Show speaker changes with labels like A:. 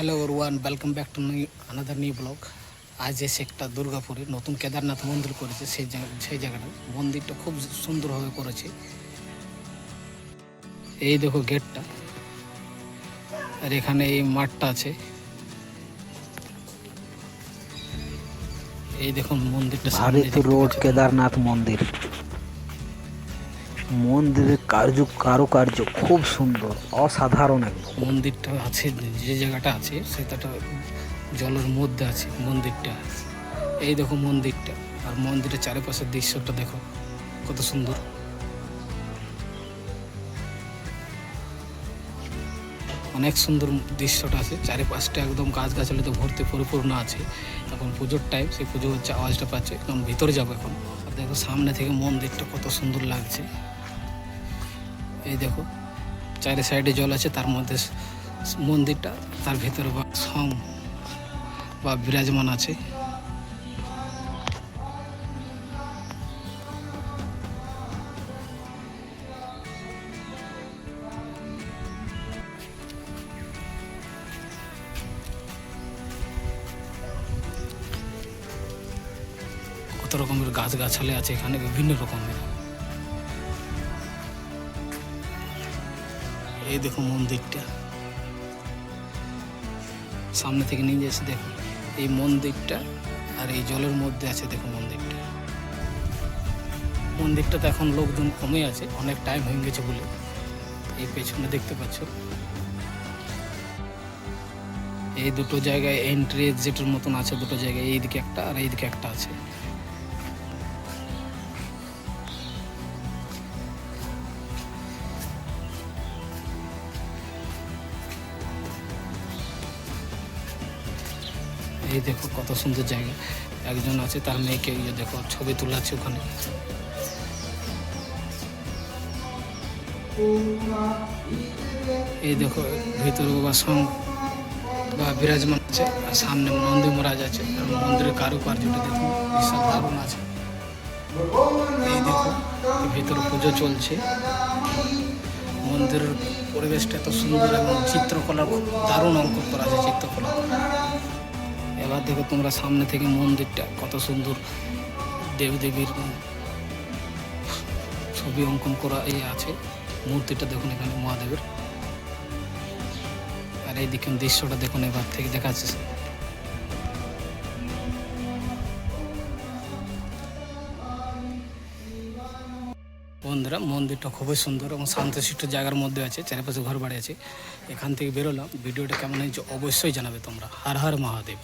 A: Hello one welcome back to another new blog আজ এসে একটা দুর্গাপুরে নতুন কেদারনাথ মন্দির করেছে সেই জায়গা সেই জায়গাটা। মন্দিরটা খুব সুন্দরভাবে করেছে। এই দেখো গেটটা। আর এখানে এই মাঠটা আছে। এই দেখুন মন্দিরটা
B: রোড কেদারনাথ মন্দির। মন্দিরের কার্য কারুকার্য খুব সুন্দর, অসাধারণ একদম।
A: মন্দিরটা আছে, যে জায়গাটা আছে, সেটাটা জলের মধ্যে আছে, মন্দিরটা এই দেখো মন্দিরটা, আর মন্দিরের চারিপাশের দৃশ্যটা দেখো, কত সুন্দর। অনেক সুন্দর দৃশ্যটা আছে, চারিপাশটা একদম গাছগাছালিতে ভর্তি পরিপূর্ণ আছে। এখন পুজোর টাইম সেই পুজো হচ্ছে আওয়াজটা পাচ্ছে, একদম ভিতরে যাব এখন। আর দেখো সামনে থেকে মন্দিরটা কত সুন্দর লাগছে। এই দেখো চারি সাইডে জল আছে, তার মধ্যে মন্দিরটা, তার ভিতরে বা সং বা বিরাজমান আছে। কত রকমের গাছ গাছালি আছে এখানে, বিভিন্ন রকমের। এই দেখো মন্দিরটা সামনে থেকে নিয়ে এসে দেখো, এই মন্দিরটা আর এই জলের মধ্যে আছে দেখো মন্দিরটা মন্দিরটাতে এখন লোকজন কমে আছে, অনেক টাইম হয়ে গেছে বলে। এই পেছনে দেখতে পাচ্ছ? এই দুটো জায়গায় এন্ট্রি এক্সিটের মতন আছে, দুটো জায়গায়, এইদিকে একটা আর এইদিকে একটা আছে। এই দেখো কত সুন্দর জায়গা। একজন আছে, তার মেয়েকে ইয়ে দেখো ছবি তোলাচ্ছে ওখানে। এই দেখো, ভিতরে বাবা সং বা বিরাজমান আছে, আর সামনে নন্দী মহারাজ আছে, আর মন্দিরের কারুকার্যটা দেখুন বিশাল দারুণ আছে। এই দেখো, ভিতরে পুজো চলছে। মন্দিরের পরিবেশটা এত সুন্দর এবং চিত্রকলা খুব দারুণ অঙ্কন করা আছে চিত্রকলা। এবার দেখো তোমরা সামনে থেকে মন্দিরটা, কত সুন্দর দেবদেবীর ছবি অঙ্কন করা এই আছে। মূর্তিটা দেখুন এখানে মহাদেবের। আর এই দেখুন দৃশ্যটা দেখুন এবার থেকে দেখা বন্ধুরা, মন্দিরটা খুবই সুন্দর এবং শান্তশিষ্ট জায়গার মধ্যে আছে, চারিপাশে ঘর বাড়ি আছে। এখান থেকে বেরোলাম, ভিডিওটা কেমন হয়েছে অবশ্যই জানাবে তোমরা। হার হার মহাদেব।